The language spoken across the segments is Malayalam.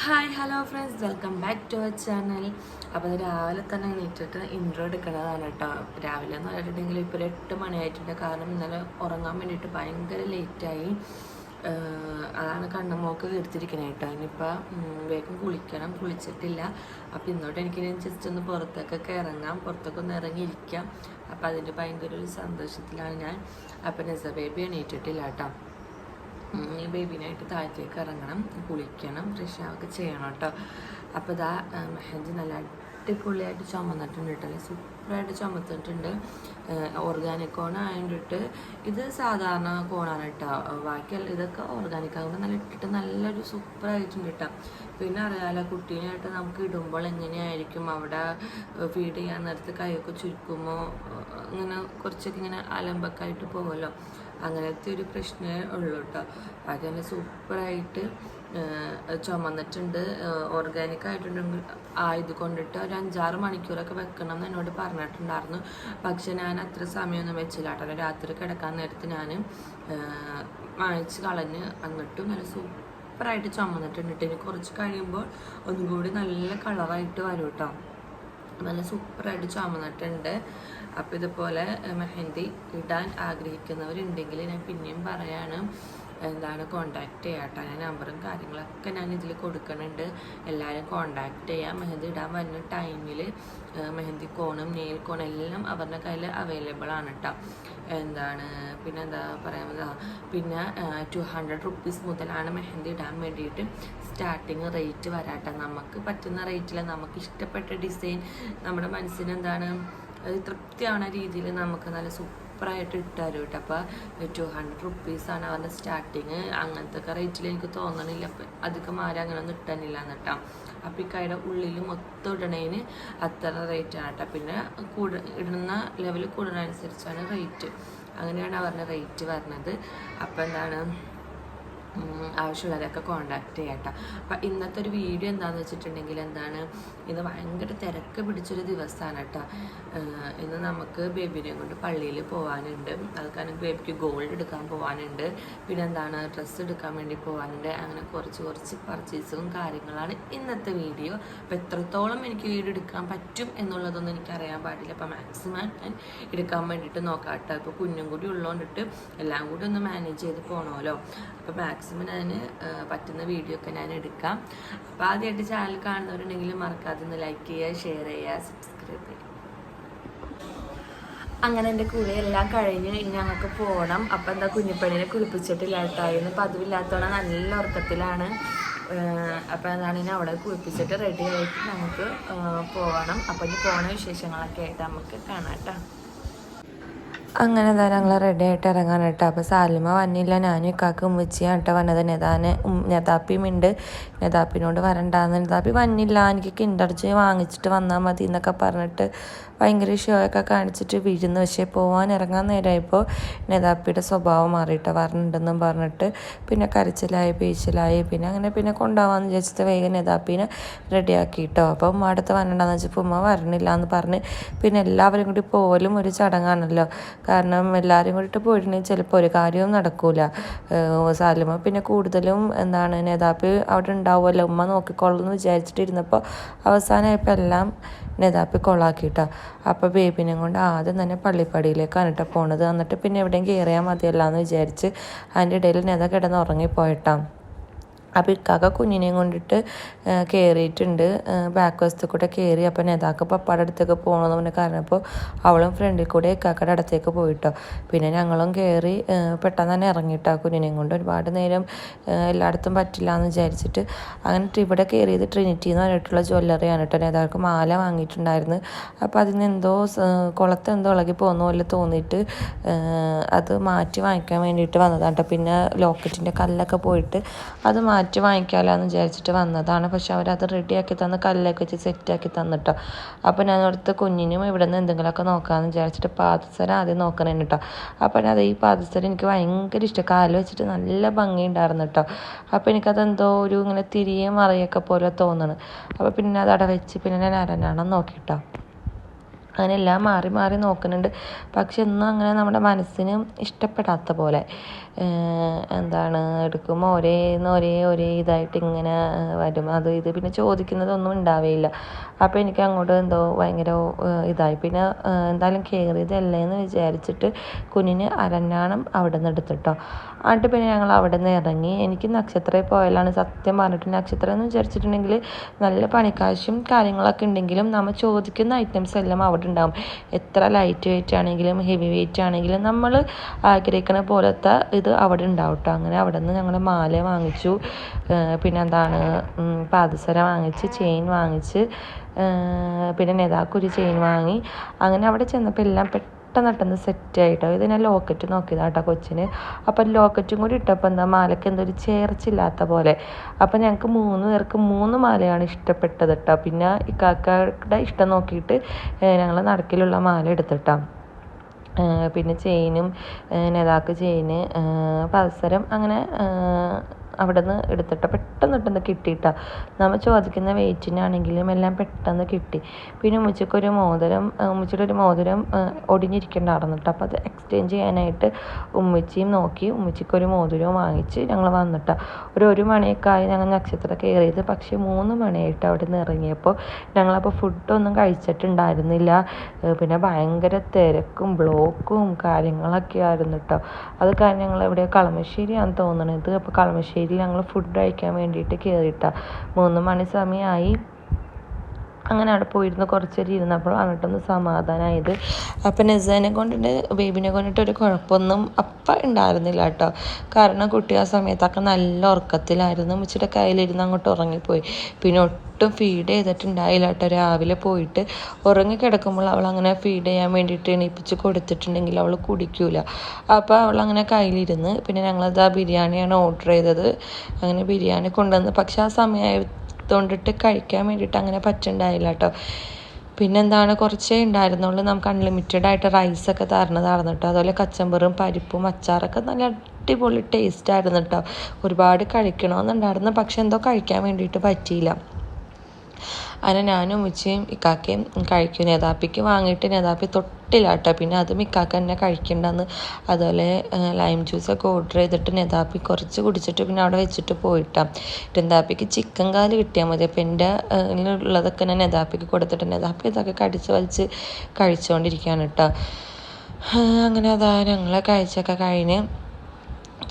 Hi hello friends welcome back to our channel അപ്പോൾ രാവിലെ തന്നെ എണീറ്റിട്ട് ഇൻട്രോ എടുക്കുന്നതാണ് കേട്ടോ രാവിലെ എന്ന് പറഞ്ഞിട്ടുണ്ടെങ്കിൽ ഇപ്പോൾ ഒരു എട്ട് മണിയായിട്ടുണ്ട് കാരണം ഇന്നലെ ഉറങ്ങാൻ വേണ്ടിയിട്ട് ഭയങ്കര ലേറ്റായി അതാണ് കണ്ണുമോക്ക് എടുത്തിരിക്കണേ കേട്ടോ ഇനിയിപ്പോൾ വേഗം കുളിക്കണം. കുളിച്ചിട്ടില്ല. അപ്പോൾ ഇന്നോട്ട് എനിക്ക് ജസ്റ്റ് ഒന്ന് പുറത്തേക്കൊക്കെ ഇറങ്ങാം. പുറത്തൊക്കെ ഒന്ന് ഇറങ്ങിയിരിക്കാം. അപ്പോൾ അതിന്റെ ഭയങ്കര ഒരു സന്തോഷത്തിലാണ് ഞാൻ. അപ്പോൾ നെസ ബേബി എണീറ്റിട്ടില്ല കേട്ടോ ഈ ബേബിനായിട്ട് താഴത്തേക്ക് ഇറങ്ങണം കുളിക്കണം ഫ്രഷ് ആവൊക്കെ ചെയ്യണം കേട്ടോ. അപ്പോൾ ഇതാ മെഹജ് നല്ല അടിപൊളിയായിട്ട് ചുമന്നിട്ടുണ്ട് കേട്ടോ. സൂപ്പറായിട്ട് ചുമത്തിട്ടുണ്ട്. ഓർഗാനിക് കോൺ ആയതുകൊണ്ടിട്ട് ഇത് സാധാരണ കോണാണ് കേട്ടോ. ബാക്കിയല്ല ഇതൊക്കെ ഓർഗാനിക് ആകുമ്പോൾ നല്ല ഇട്ടിട്ട് നല്ലൊരു സൂപ്പറായിട്ടുണ്ട് കേട്ടോ. പിന്നെ അറിയാലോ കുട്ടീനായിട്ട് നമുക്ക് ഇടുമ്പോൾ എങ്ങനെയായിരിക്കും? അവിടെ ഫീഡ് ചെയ്യാൻ നേരത്ത് കൈയൊക്കെ ചുരുക്കുമോ? ഇങ്ങനെ കുറച്ചൊക്കെ ഇങ്ങനെ അലമ്പൊക്കെ ആയിട്ട് പോകുമല്ലോ അങ്ങനത്തെ ഒരു പ്രശ്നമേ ഉള്ളൂ കേട്ടോ ബാക്കി തന്നെ സൂപ്പറായിട്ട് ചുമന്നിട്ടുണ്ട്. ഓർഗാനിക് ആയിട്ടുണ്ടെങ്കിൽ ആയത് കൊണ്ടിട്ട് ഒരു അഞ്ചാറ് മണിക്കൂറൊക്കെ വെക്കണം എന്ന് എന്നോട് പറഞ്ഞിട്ടുണ്ടായിരുന്നു. പക്ഷെ ഞാൻ അത്ര സമയമൊന്നും വെച്ചില്ല കേട്ടോ രാത്രി കിടക്കാൻ നേരത്ത് ഞാൻ വാങ്ങിച്ച് കളഞ്ഞ് അങ്ങോട്ടും നല്ല സൂപ്പറായിട്ട് ചുമന്നിട്ടുണ്ട് ഇനി കുറച്ച് കഴിയുമ്പോൾ ഒന്നും കൂടി നല്ല കളറായിട്ട് വരും കേട്ടോ നല്ല സൂപ്പറായിട്ട് ചുമന്നിട്ടുണ്ട്. അപ്പോൾ ഇതുപോലെ മെഹന്തി ഇടാൻ ആഗ്രഹിക്കുന്നവരുണ്ടെങ്കിൽ ഞാൻ പിന്നെയും പറയാണ്. എന്താണ് കോണ്ടാക്ട് ചെയ്യാം കേട്ടോ ഞാൻ നമ്പറും കാര്യങ്ങളൊക്കെ ഞാൻ ഇതിൽ കൊടുക്കുന്നുണ്ട് എല്ലാവരും കോണ്ടാക്ട് ചെയ്യാം. മെഹന്തി ഇടാൻ വരുന്ന ടൈമിൽ മെഹന്തി കോണും നെയിൽ കോണും എല്ലാം അവരുടെ കയ്യിൽ അവൈലബിൾ ആണ് കേട്ടോ എന്താണ് പിന്നെ എന്താ പറയാ പിന്നെ ടു ഹൺഡ്രഡ് റുപ്പീസ് മുതലാണ് മെഹന്തി ഇടാൻ വേണ്ടിയിട്ട് സ്റ്റാർട്ടിങ് റേറ്റ് വരാട്ടെ നമുക്ക് പറ്റുന്ന റേറ്റിൽ നമുക്ക് ഇഷ്ടപ്പെട്ട ഡിസൈൻ നമ്മുടെ മനസ്സിന് എന്താണ് തൃപ്തിയാവുന്ന രീതിയിൽ നമുക്ക് നല്ല സൂപ്പറായിട്ട് ഇട്ടാലും കേട്ടോ. അപ്പോൾ ടു ഹൺഡ്രഡ് റുപ്പീസാണ് അവന്റെ സ്റ്റാർട്ടിങ് അങ്ങനത്തെ ഒക്കെ റേറ്റിൽ എനിക്ക് തോന്നണില്ല. അധികം ആരും അങ്ങനെ ഒന്നും ഇട്ടാനില്ല എന്നിട്ടാ അപ്പം ഈ കൈയുടെ ഉള്ളിൽ മൊത്തം ഇടണേന് അത്ര റേറ്റാണ് കേട്ടോ. പിന്നെ കൂട ഇടുന്ന ലെവൽ കൂടുന്നതനുസരിച്ചാണ് റേറ്റ് അങ്ങനെയാണ് അവരുടെ റേറ്റ് വരുന്നത് അപ്പം എന്താണ് ആവശ്യമുള്ളവരൊക്കെ കോണ്ടാക്ട് ചെയ്യാം കേട്ടോ. അപ്പം ഇന്നത്തെ ഒരു വീഡിയോ എന്താണെന്ന് വെച്ചിട്ടുണ്ടെങ്കിൽ എന്താണ് ഇന്ന് ഭയങ്കര തിരക്ക് പിടിച്ചൊരു ദിവസമാണ് കേട്ടോ ഇന്ന് നമുക്ക് ബേബിനെ കൊണ്ട് പള്ളിയിൽ പോകാനുണ്ട് അത് കാരണം ബേബിക്ക് ഗോൾഡ് എടുക്കാൻ പോകാനുണ്ട് പിന്നെ എന്താണ് ഡ്രസ്സ് എടുക്കാൻ വേണ്ടി പോകാനുണ്ട് അങ്ങനെ കുറച്ച് കുറച്ച് പർച്ചേസും കാര്യങ്ങളാണ് ഇന്നത്തെ വീഡിയോ. അപ്പോൾ എത്രത്തോളം എനിക്ക് വീഡിയോ എടുക്കാൻ പറ്റും എന്നുള്ളതൊന്നും എനിക്കറിയാൻ പാടില്ല. അപ്പോൾ മാക്സിമം ഞാൻ എടുക്കാൻ വേണ്ടിയിട്ട് നോക്കാം കേട്ടോ ഇപ്പോൾ കുഞ്ഞും കൂടി ഉള്ളതുകൊണ്ടിട്ട് എല്ലാം കൂടി ഒന്ന് മാനേജ് ചെയ്ത് പോകണമല്ലോ അപ്പോൾ മാക്സിമം ഞാൻ പറ്റുന്ന വീഡിയോ ഒക്കെ ഞാൻ എടുക്കാം. അപ്പോൾ ആദ്യമായിട്ട് ചാനൽ കാണുന്നവരുണ്ടെങ്കിൽ മറക്കാതെ ഒന്ന് ലൈക്ക് ചെയ്യുക ഷെയർ ചെയ്യുക സബ്സ്ക്രൈബ് ചെയ്യുക. അങ്ങനെ എന്റെ കുളി എല്ലാം കഴിഞ്ഞ് ഇനി ഞങ്ങൾക്ക് പോകണം അപ്പം എന്താ കുഞ്ഞിപ്പണിനെ കുളിപ്പിച്ചിട്ടില്ല അപ്പം പതിവില്ലാത്തവണ്ണം നല്ല ഉറക്കത്തിലാണ്. അപ്പം എന്താണ് ഇനി അവിടെ കുളിപ്പിച്ചിട്ട് റെഡി ആയിട്ട് നമുക്ക് പോകണം. അപ്പം ഇനി പോണ വിശേഷങ്ങളൊക്കെ ആയിട്ട് നമുക്ക് കാണാം കേട്ടോ. അങ്ങനെ എന്താ ഞങ്ങൾ റെഡി ആയിട്ട് ഇറങ്ങാൻ കേട്ടോ. അപ്പോൾ സാലിമ വന്നില്ല ഞാനും ഇക്കാക്ക് ഉമ്മച്ചിയാണ് കേട്ടോ വന്നത്. നെതാന് നെതാപ്പിയും ഉണ്ട്. നെതാപ്പിനോട് വരണ്ടാന്ന്. നെതാപ്പി വന്നില്ല. എനിക്ക് കിണ്ടടിച്ച് വാങ്ങിച്ചിട്ട് വന്നാൽ മതി എന്നൊക്കെ പറഞ്ഞിട്ട് ഭയങ്കര ഷോയൊക്കെ കാണിച്ചിട്ട് വീഴുന്നു. പക്ഷേ പോവാൻ ഇറങ്ങാൻ നേരമായപ്പോൾ നെതാപ്പിയുടെ സ്വഭാവം മാറിയിട്ട് വരണുണ്ടെന്നും പറഞ്ഞിട്ട് പിന്നെ കരച്ചിലായി പേച്ചിലായി പിന്നെ അങ്ങനെ പിന്നെ കൊണ്ടുപോകാമെന്ന് വിചാരിച്ചിട്ട് വേഗം നേതാപ്പിനെ റെഡിയാക്കി കേട്ടോ അപ്പോൾ ഉമ്മ അടുത്ത് വരണ്ടെന്ന് വെച്ചപ്പോൾ ഉമ്മ വരണില്ല എന്ന് പറഞ്ഞ് പിന്നെ എല്ലാവരും കൂടി പോലും ഒരു ചടങ്ങാണല്ലോ. കാരണം എല്ലാവരും കൂടിയിട്ട് പോയിട്ടുണ്ടെങ്കിൽ ചിലപ്പോൾ ഒരു കാര്യവും നടക്കൂല. സാലുമ പിന്നെ കൂടുതലും എന്താണ് നേതാപ്പി അവിടെ ഉണ്ടാവുമല്ലോ. ഉമ്മ നോക്കിക്കോളെന്ന് വിചാരിച്ചിട്ടിരുന്നപ്പോൾ അവസാനമായപ്പോൾ എല്ലാം നേതാപ്പി കൊളാക്കിട്ടോ. അപ്പോൾ ബേബിനെ കൊണ്ട് ആദ്യം തന്നെ പള്ളിപ്പടിയിലേക്കാണ് കേട്ടോ പോണത്. എന്നിട്ട് പിന്നെ എവിടെയും കയറിയാൽ മതിയല്ലാന്ന് വിചാരിച്ച് അതിന്റെ ഇടയിൽ നേതാ കിടന്ന് ഉറങ്ങിപ്പോയിട്ടാ അപ്പോൾ ഇക്കാക്ക കുഞ്ഞിനെയും കൊണ്ടിട്ട് കയറിയിട്ടുണ്ട് ബാക്ക് വശത്ത് കൂടെ കയറി അപ്പോൾ നേതാക്ക പപ്പാടെ അടുത്തേക്ക് പോകണമെന്ന് പറഞ്ഞ കാരണം അപ്പോൾ അവളും ഫ്രണ്ടിൽ കൂടെ ഇക്കാക്കയുടെ അടുത്തേക്ക് പോയിട്ടോ. പിന്നെ ഞങ്ങളും കയറി പെട്ടെന്ന് തന്നെ ഇറങ്ങിയിട്ടോ കുഞ്ഞിനെയും കൊണ്ട്. ഒരുപാട് നേരം എല്ലായിടത്തും പറ്റില്ല എന്ന് വിചാരിച്ചിട്ട് അങ്ങനെ ഇവിടെ കയറിയത് ട്രിനിറ്റി എന്ന് പറഞ്ഞിട്ടുള്ള ജ്വല്ലറിയാണ് കേട്ടോ നേതാക്ക് മാല വാങ്ങിയിട്ടുണ്ടായിരുന്നു. അപ്പോൾ അതിന് എന്തോ കുളത്തെന്തോ ഇളകി പോകുന്ന പോലെ തോന്നിയിട്ട് അത് മാറ്റി വാങ്ങിക്കാൻ വേണ്ടിയിട്ട് വന്നതാണ് കേട്ടോ പിന്നെ ലോക്കറ്റിന്റെ കല്ലൊക്കെ പോയിട്ട് അത് മാറ്റി വാങ്ങിക്കാമല്ലോ എന്ന് വിചാരിച്ചിട്ട് വന്നതാണ്. പക്ഷെ അവരത് റെഡിയാക്കി തന്ന് കല്ലൊക്കെ വെച്ച് സെറ്റാക്കി തന്നിട്ടോ. അപ്പോൾ ഞാൻ അടുത്ത് കുഞ്ഞിനും ഇവിടെ നിന്ന് എന്തെങ്കിലുമൊക്കെ നോക്കാമെന്ന് വിചാരിച്ചിട്ട് പാദസരം ആദ്യം നോക്കണേ കേട്ടോ അപ്പോൾ അത് ഈ പാദസരം എനിക്ക് ഭയങ്കര ഇഷ്ടം. കാൽ വെച്ചിട്ട് നല്ല ഭംഗിയുണ്ടായിരുന്നു കേട്ടോ അപ്പോൾ എനിക്കതെന്തോ ഒരു ഇങ്ങനെ തിരിയും മറിയൊക്കെ പോലെ തോന്നണം. അപ്പോൾ പിന്നെ അത് അവിടെ വെച്ച് പിന്നെ ഞാൻ അരഞ്ഞാണം നോക്കിട്ടോ അങ്ങനെ എല്ലാം മാറി മാറി നോക്കുന്നുണ്ട്. പക്ഷെ ഒന്നും അങ്ങനെ നമ്മുടെ മനസ്സിന് ഇഷ്ടപ്പെടാത്ത പോലെ എന്താണ് എടുക്കുമ്പോൾ ഒരേ ഒരേ ഒരേ ഇതായിട്ട് ഇങ്ങനെ വരും. അത് ഇത് പിന്നെ ചോദിക്കുന്നതൊന്നും ഉണ്ടാവുകയില്ല അപ്പോൾ എനിക്ക് അങ്ങോട്ട് എന്തോ ഭയങ്കര ഇതായി. പിന്നെ എന്തായാലും കയറിയതല്ലേ എന്ന് വിചാരിച്ചിട്ട് കുഞ്ഞിന് അരഞ്ഞാണം അവിടെ നിന്ന് എടുത്തിട്ടോ. എന്നിട്ട് പിന്നെ ഞങ്ങൾ അവിടെ നിന്ന് ഇറങ്ങി. എനിക്ക് നക്ഷത്രയിൽ പോയാലാണ് സത്യം പറഞ്ഞിട്ട് നക്ഷത്രം എന്ന് വിചാരിച്ചിട്ടുണ്ടെങ്കിൽ നല്ല പണിക്കാശും കാര്യങ്ങളൊക്കെ ഉണ്ടെങ്കിലും നമ്മൾ ചോദിക്കുന്ന ഐറ്റംസ് എല്ലാം അവിടെ ഉണ്ടാകും എത്ര ലൈറ്റ് വെയിറ്റ് ആണെങ്കിലും ഹെവി വെയിറ്റ് ആണെങ്കിലും നമ്മൾ ആഗ്രഹിക്കുന്ന പോലത്തെ ഇത് അവിടെ ഉണ്ടാവും കേട്ടോ അങ്ങനെ അവിടെ നിന്ന് ഞങ്ങൾ മാല വാങ്ങിച്ചു. പിന്നെ എന്താണ് പാദസര വാങ്ങിച്ച് ചെയിൻ വാങ്ങിച്ച് പിന്നെ നെതാക്കൊരു ചെയിൻ വാങ്ങി. അങ്ങനെ അവിടെ ചെന്നപ്പോൾ എല്ലാം പെട്ടെന്ന് പെട്ടെന്ന് സെറ്റ് ആയിട്ടോ. ഇത് ഞാൻ ലോക്കറ്റ് നോക്കിയതാണ് കേട്ടോ കൊച്ചിന്. അപ്പം ലോക്കറ്റും കൂടി ഇട്ടപ്പോൾ എന്താ മാലയ്ക്ക് എന്തോ ഒരു ചേർച്ചില്ലാത്ത പോലെ. അപ്പം ഞങ്ങൾക്ക് മൂന്ന് പേർക്ക് മൂന്ന് മാലയാണ് ഇഷ്ടപ്പെട്ടത് കേട്ടോ പിന്നെ ഇക്കാക്കയുടെ ഇഷ്ടം നോക്കിയിട്ട് ഞങ്ങൾ നടക്കിലുള്ള മാല എടുത്തിട്ടാ. പിന്നെ ചെയിനും നെതാക്ക് ചെയിന് പൽസരം അങ്ങനെ അവിടെ നിന്ന് എടുത്തിട്ട് പെട്ടെന്ന് പെട്ടെന്ന് കിട്ടിയിട്ടാ. നമ്മൾ ചോദിക്കുന്ന വെയിറ്റിനാണെങ്കിലും എല്ലാം പെട്ടെന്ന് കിട്ടി. പിന്നെ ഉമ്മച്ചിക്കൊരു മോതിരം ഉമ്മച്ചിയുടെ ഒരു മോതിരം ഒടിഞ്ഞിരിക്കണ്ടായിരുന്നു കേട്ടോ അപ്പോൾ അത് എക്സ്ചേഞ്ച് ചെയ്യാനായിട്ട് ഉമ്മച്ചിയും നോക്കി. ഉമ്മച്ചിക്കൊരു മോതിരവും വാങ്ങിച്ച് ഞങ്ങൾ വന്നിട്ട. ഒരു ഒരു മണിയൊക്കെ ആയി ഞങ്ങൾ നക്ഷത്രം കയറിയത്. പക്ഷേ മൂന്ന് മണിയായിട്ട് അവിടെ നിന്ന് ഇറങ്ങിയപ്പോൾ ഞങ്ങളപ്പോൾ ഫുഡൊന്നും കഴിച്ചിട്ടുണ്ടായിരുന്നില്ല. പിന്നെ ഭയങ്കര തിരക്കും ബ്ലോക്കും കാര്യങ്ങളൊക്കെ ആയിരുന്നു കേട്ടോ അത് കാരണം ഞങ്ങൾ എവിടെയോ? കളമശ്ശേരിയാണെന്ന് തോന്നണത്. അപ്പോൾ കളമശ്ശേരി ഞങ്ങൾ ഫുഡ് കഴിക്കാൻ വേണ്ടിയിട്ട് കേറിട്ടാ മൂന്ന് മണി സമയമായി അങ്ങനെ അവിടെ പോയിരുന്ന്. കുറച്ചേരം ഇരുന്നപ്പോൾ അങ്ങോട്ടൊന്ന് സമാധാനമായത് അപ്പം നെസാനെ കൊണ്ടിട്ട് ബേബിനെ കൊണ്ടിട്ട് ഒരു കുഴപ്പമൊന്നും അപ്പം ഉണ്ടായിരുന്നില്ല കേട്ടോ. കാരണം കുട്ടി ആ സമയത്തൊക്കെ നല്ല ഉറക്കത്തിലായിരുന്നു. മുച്ചിയുടെ കയ്യിലിരുന്ന് അങ്ങോട്ട് ഉറങ്ങിപ്പോയി. പിന്നെ ഒട്ടും ഫീഡ് ചെയ്തിട്ടുണ്ടായില്ല കേട്ടോ. രാവിലെ പോയിട്ട് ഉറങ്ങിക്കിടക്കുമ്പോൾ അവൾ അങ്ങനെ ഫീഡ് ചെയ്യാൻ വേണ്ടിയിട്ട് എണീപ്പിച്ച് കൊടുത്തിട്ടുണ്ടെങ്കിൽ അവൾ കുടിക്കൂല. അപ്പോൾ അവൾ അങ്ങനെ കയ്യിലിരുന്ന് പിന്നെ ഞങ്ങളത് ആ ബിരിയാണിയാണ് ഓർഡർ ചെയ്തത്. അങ്ങനെ ബിരിയാണി കൊണ്ടുവന്ന്. പക്ഷേ ആ സമയമായി തൊണ്ടിട്ട് കഴിക്കാൻ വേണ്ടിയിട്ട് അങ്ങനെ പറ്റുണ്ടായില്ല കേട്ടോ പിന്നെന്താണ് കുറച്ചേ ഉണ്ടായിരുന്നുള്ളൂ. നമുക്ക് അൺലിമിറ്റഡ് ആയിട്ട് റൈസൊക്കെ തരണതായിരുന്നു കേട്ടോ അതുപോലെ കച്ചമ്പറും പരിപ്പും അച്ചാറൊക്കെ നല്ല അടിപൊളി ടേസ്റ്റ് ആയിരുന്നു കേട്ടോ ഒരുപാട് കഴിക്കണമെന്നുണ്ടായിരുന്നു പക്ഷെ എന്തോ കഴിക്കാൻ വേണ്ടിയിട്ട് പറ്റിയില്ല. അങ്ങനെ ഞാനും ഉമ്മച്ചിയും ഇക്കാക്കയും കഴിക്കും. നേതാപ്പിക്ക് വാങ്ങിയിട്ട് നേതാപ്പി തൊട്ടില്ല കേട്ടോ പിന്നെ അതും ഇക്കാക്ക തന്നെ കഴിക്കണ്ടെന്ന്. അതുപോലെ ലൈം ജ്യൂസൊക്കെ ഓർഡർ ചെയ്തിട്ട് നേതാപ്പി കുറച്ച് കുടിച്ചിട്ട് പിന്നെ അവിടെ വെച്ചിട്ട് പോയിട്ടാ. നേതാപ്പിക്ക് ചിക്കൻ കാൽ കിട്ടിയാൽ മതി. അപ്പം എന്റെ ഉള്ളതൊക്കെ ഞാൻ നേതാപ്പിക്ക് കൊടുത്തിട്ട് നേതാപ്പി ഇതൊക്കെ കടിച്ച് വലിച്ച് കഴിച്ചുകൊണ്ടിരിക്കുകയാണ് കേട്ടോ. അങ്ങനെ അതാ ഞങ്ങളെ കഴിച്ചൊക്കെ കഴിഞ്ഞ്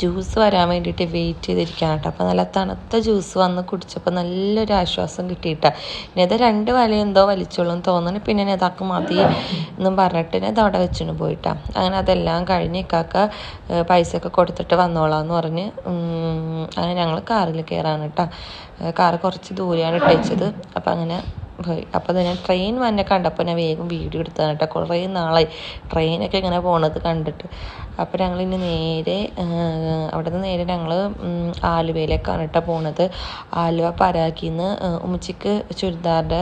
ജ്യൂസ് വരാൻ വേണ്ടിയിട്ട് വെയിറ്റ് ചെയ്തിരിക്കുകയാണ് കേട്ടോ. അപ്പോൾ നല്ല തണുത്ത ജ്യൂസ് വന്ന് കുടിച്ചപ്പോൾ നല്ലൊരു ആശ്വാസം കിട്ടിയിട്ടാ. ഇനിയത് രണ്ട് വല എന്തോ വലിച്ചോളും തോന്നുന്നു. പിന്നെ നേതാക്ക് മതി എന്നും പറഞ്ഞിട്ട് ഇത് അവിടെ വെച്ചിട്ട് പോയിട്ടാ. അങ്ങനെ അതെല്ലാം കഴിഞ്ഞ് ഇക്കാക്ക പൈസ ഒക്കെ കൊടുത്തിട്ട് വന്നോളാന്ന് പറഞ്ഞ് അങ്ങനെ ഞങ്ങൾ കാറിൽ കയറാണ് കേട്ടോ. കാറ് കുറച്ച് ദൂരെയാണ് ഇട്ടേച്ചത്. അപ്പോൾ അങ്ങനെ പോയി അപ്പോൾ ഞാൻ ട്രെയിൻ വന്നെ കണ്ടപ്പോൾ ഞാൻ വേഗം വീഡിയോ എടുത്തതാണ് കേട്ടോ കുറേ നാളായി ട്രെയിനൊക്കെ ഇങ്ങനെ പോണത് കണ്ടിട്ട്. അപ്പോൾ ഞങ്ങൾ ഇനി നേരെ അവിടെ നിന്ന് നേരെ ഞങ്ങൾ ആലുവയിലേക്കാണ് കേട്ടോ പോണത്. ആലുവ പരാഗിൽ നിന്ന് ഉമ്മച്ചിക്ക് ചുരിദാറിന്റെ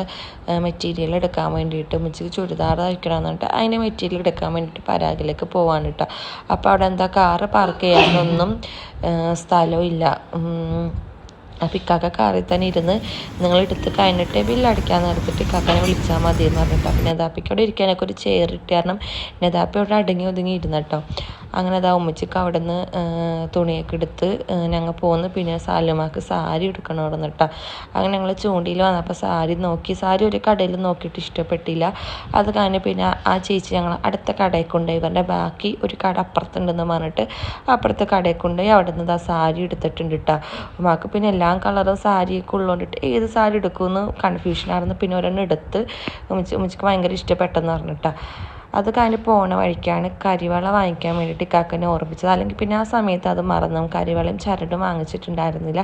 മെറ്റീരിയൽ എടുക്കാൻ വേണ്ടിയിട്ട് ഉമ്മച്ചിക്ക് ചുരിദാർ തയ്ക്കണമെന്ന് പറഞ്ഞിട്ട് അതിന്റെ മെറ്റീരിയൽ എടുക്കാൻ വേണ്ടിയിട്ട് പരാഗിലേക്ക് പോവാണ് കേട്ടോ അപ്പോൾ അവിടെ എന്താ കാറ് പാർക്ക് ചെയ്യാനൊന്നും സ്ഥലമില്ല ഉം. അപ്പം ഇക്കാക്ക കാറിൽ തന്നെ ഇരുന്ന് നിങ്ങൾ എടുത്ത് കഴിഞ്ഞിട്ട് ബില്ലടിക്കാൻ നേരത്തിട്ട് ഇക്കാക്കനെ വിളിച്ചാൽ മതി എന്ന് പറഞ്ഞിട്ട് അപ്പം നെതാപ്പിക്ക് അവിടെ ഇരിക്കാനൊക്കെ ഒരു ചെയർ ഇട്ട് കാരണം നെതാപ്പി അവിടെ അടങ്ങി ഒതുങ്ങി ഇരുന്ന് കേട്ടോ അങ്ങനെ അതാ ഉമ്മച്ചിക്ക് അവിടെ നിന്ന് തുണിയൊക്കെ എടുത്ത് ഞങ്ങൾ പോന്ന് പിന്നെ സാലുമാക്ക് സാരി എടുക്കണം അവിടെ നിന്ന് കേട്ടോ അങ്ങനെ ഞങ്ങൾ ചൂണ്ടിയിൽ വന്നപ്പോൾ സാരി നോക്കി സാരി ഒരു കടയിൽ നോക്കിയിട്ട് ഇഷ്ടപ്പെട്ടില്ല. അത് കഴിഞ്ഞ് പിന്നെ ആ ചേച്ചി ഞങ്ങൾ അടുത്ത കടയിൽ കൊണ്ടുപോയി. ഇവരുടെ ബാക്കി ഒരു കട അപ്പുറത്തുണ്ടെന്ന് പറഞ്ഞിട്ട് അപ്പുറത്തെ കടയിൽ കൊണ്ടുപോയി അവിടെ നിന്ന് ആ സാരി എടുത്തിട്ടുണ്ട് കേട്ടോ ഉമ്മാക്ക് പിന്നെ എല്ലാ കളറും സാരിയൊക്കെ ഉള്ളതുകൊണ്ടിട്ട് ഏത് സാരി എടുക്കുമെന്ന് കൺഫ്യൂഷനായിരുന്നു പിന്നെ ഒരെണ്ണം എടുത്ത് ഉമ്മച്ചി ഉമ്മച്ചിക്ക് ഭയങ്കര ഇഷ്ടപ്പെട്ടെന്ന് പറഞ്ഞിട്ടാ. അത് കഴിഞ്ഞ് പോണ വഴിക്കാണ് കരിവള വാങ്ങിക്കാൻ വേണ്ടിയിട്ട് ഇക്കാക്കനെ ഓർമ്മിച്ചത്. അല്ലെങ്കിൽ പിന്നെ ആ സമയത്ത് അത് മറന്നു കരിവളയും ചരടും വാങ്ങിച്ചിട്ടുണ്ടായിരുന്നില്ല.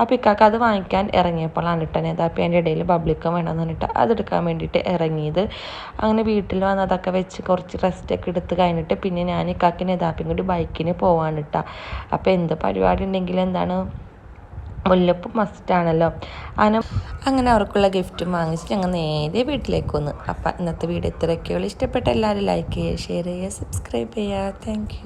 അപ്പോൾ ഇക്കാക്ക അത് വാങ്ങിക്കാൻ ഇറങ്ങിയപ്പോഴാണ് ഇട്ടനെ അപ്പം എന്റെ ഇടയിൽ ബബ്ലിക്കം വേണമെന്ന് പറഞ്ഞിട്ട് അതെടുക്കാൻ വേണ്ടിയിട്ട് ഇറങ്ങിയത്. അങ്ങനെ വീട്ടിൽ വന്ന് അതൊക്കെ വെച്ച് കുറച്ച് റെസ്റ്റൊക്കെ എടുത്ത് കഴിഞ്ഞിട്ട് പിന്നെ ഞാൻ ഇക്കാക്കി നേതാപ്പിയും കൂടി ബൈക്കിന് പോവാണ് ഇട്ടാ അപ്പോൾ എന്ത് പരിപാടി ഉണ്ടെങ്കിലും എന്താണ് മുല്ലപ്പ് മസ്റ്റാണല്ലോ അങ്ങനെ അങ്ങനെ അവർക്കുള്ള ഗിഫ്റ്റും വാങ്ങിച്ച് ഞങ്ങൾ നേരെ വീട്ടിലേക്ക് വന്നു. അപ്പം ഇന്നത്തെ വീഡിയോ ഇത്രയൊക്കെയുള്ളൂ. ഇഷ്ടപ്പെട്ട എല്ലാവരും ലൈക്ക് ചെയ്യുക ഷെയർ ചെയ്യുക സബ്സ്ക്രൈബ് ചെയ്യുക. താങ്ക്